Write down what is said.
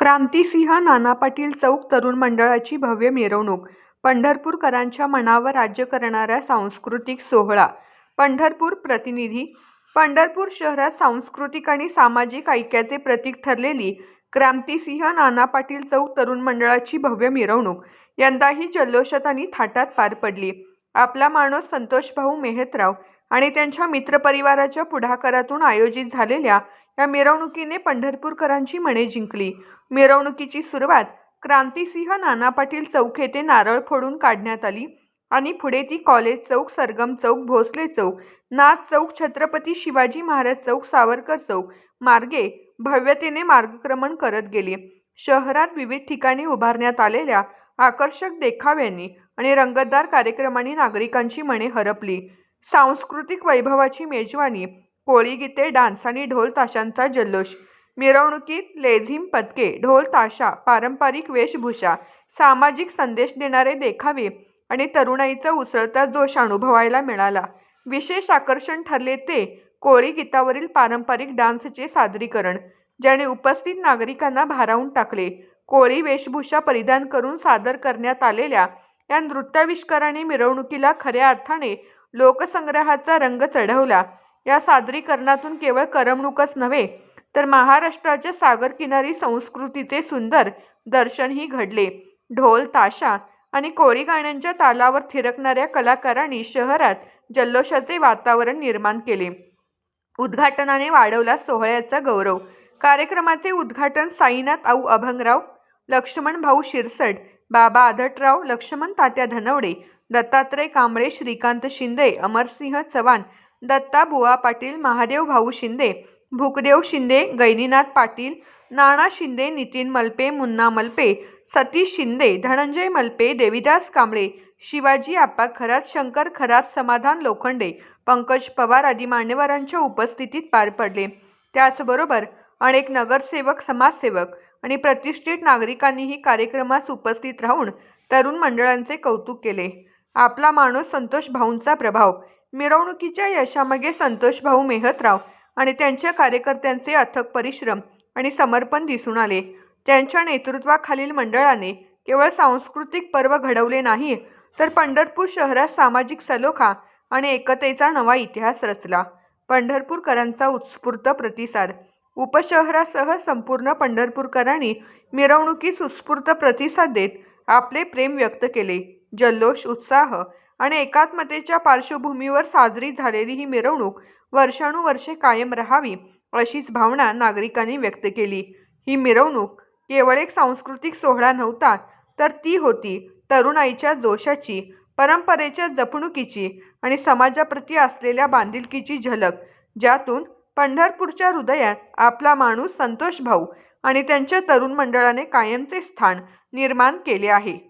क्रांतिसिंह नाना पाटील चौक तरुण मंडळाची भव्य मिरवणूक. पंढरपूरकरांच्या मनावर राज्य करणारा सांस्कृतिक सोहळा. पंढरपूर प्रतिनिधी. पंढरपूर शहरात सांस्कृतिक आणि सामाजिक ऐक्याचे प्रतीक ठरलेली क्रांतिसिंह नाना पाटील चौक तरुण मंडळाची भव्य मिरवणूक यंदाही जल्लोषात आणि थाटात पार पडली. आपला माणूस संतोषभाऊ मेहतराव आणि त्यांच्या मित्रपरिवाराच्या पुढाकारातून आयोजित झालेल्या या मिरवणुकीने पंढरपूरकरांची मने जिंकली. मिरवणुकीची सुरुवात क्रांतिसिंह नाना पाटील चौक येथे नारळ फोडून काढण्यात आली आणि पुढे ती कॉलेज चौक सरगम चौक भोसले चौक नाथ चौक छत्रपती शिवाजी महाराज चौक सावरकर चौक मार्गे भव्यतेने मार्गक्रमण करत गेली. शहरात विविध ठिकाणी उभारण्यात आलेल्या आकर्षक देखाव्यांनी आणि रंगतदार कार्यक्रमांनी नागरिकांची मने हरपली. सांस्कृतिक वैभवाची मेजवानी कोळी गीते डान्स आणि ढोल ताशांचा जल्लोष. मिरवणुकीत लेझिम पदके ढोल ताशा पारंपरिक वेशभूषा सामाजिक संदेश देणारे देखावे आणि तरुणाईचा उसळता जोश अनुभवायला मिळाला. विशेष आकर्षण ठरले ते कोळी गीतावरील पारंपरिक डान्सचे सादरीकरण ज्याने उपस्थित नागरिकांना भारावून टाकले. कोळी वेशभूषा परिधान करून सादर करण्यात आलेल्या या नृत्याविष्काराने मिरवणुकीला खऱ्या अर्थाने लोकसंग्रहाचा रंग चढवला. या सादरीकरणातून केवळ करमणूकच नव्हे तर महाराष्ट्राच्या सागरकिनारी संस्कृतीचे सुंदर दर्शनही घडले. ढोल ताशा आणि कोळी गाण्यांच्या तालावर थिरकणाऱ्या कलाकारांनी शहरात जल्लोषाचे वातावरण निर्माण केले. उद्घाटनाने वाढवला सोहळ्याचा गौरव. कार्यक्रमाचे उद्घाटन साईनाथ आऊ अभंगराव लक्ष्मण भाऊ शिरसट बाबा आधटराव लक्ष्मण तात्या धनवडे दत्तात्रय कांबळे श्रीकांत शिंदे अमरसिंह चव्हाण दत्ता बुवा पाटील महादेव भाऊ शिंदे भूकदेव शिंदे गैनीनाथ पाटील नाना शिंदे नितीन मलपे मुन्ना मलपे सतीश शिंदे धनंजय मलपे देविदास कांबळे शिवाजी आप्पा खरात शंकर खरात समाधान लोखंडे पंकज पवार आदी मान्यवरांच्या उपस्थितीत पार पडले. त्याचबरोबर अनेक नगरसेवक समाजसेवक आणि प्रतिष्ठित नागरिकांनीही कार्यक्रमास उपस्थित राहून तरुण मंडळांचे कौतुक केले. आपला माणूस संतोष भाऊंचा प्रभाव. मिरवणुकीच्या यशामागे संतोष भाऊ मेहतराव आणि त्यांच्या कार्यकर्त्यांचे अथक परिश्रम आणि समर्पण दिसून आले. त्यांच्या नेतृत्वाखालील मंडळाने केवळ सांस्कृतिक पर्व घडवले नाही तर पंढरपूर शहरात सामाजिक सलोखा आणि एकतेचा नवा इतिहास रचला. पंढरपूरकरांचा उत्स्फूर्त प्रतिसाद. उपशहरासह संपूर्ण पंढरपूरकरांनी मिरवणुकीस उत्स्फूर्त प्रतिसाद देत आपले प्रेम व्यक्त केले. जल्लोष उत्साह आणि एकात्मतेच्या पार्श्वभूमीवर साजरी झालेली ही मिरवणूक वर्षानुवर्षे कायम राहावी अशीच भावना नागरिकांनी व्यक्त केली. ही मिरवणूक केवळ एक सांस्कृतिक सोहळा नव्हता तर ती होती तरुणाईच्या जोशाची परंपरेच्या जपणुकीची आणि समाजाप्रती असलेल्या बांधिलकीची झलक ज्यातून पंढरपूरच्या हृदयात आपला माणूस संतोष भाऊ आणि त्यांच्या तरुण मंडळाने कायमचे स्थान निर्माण केले आहे.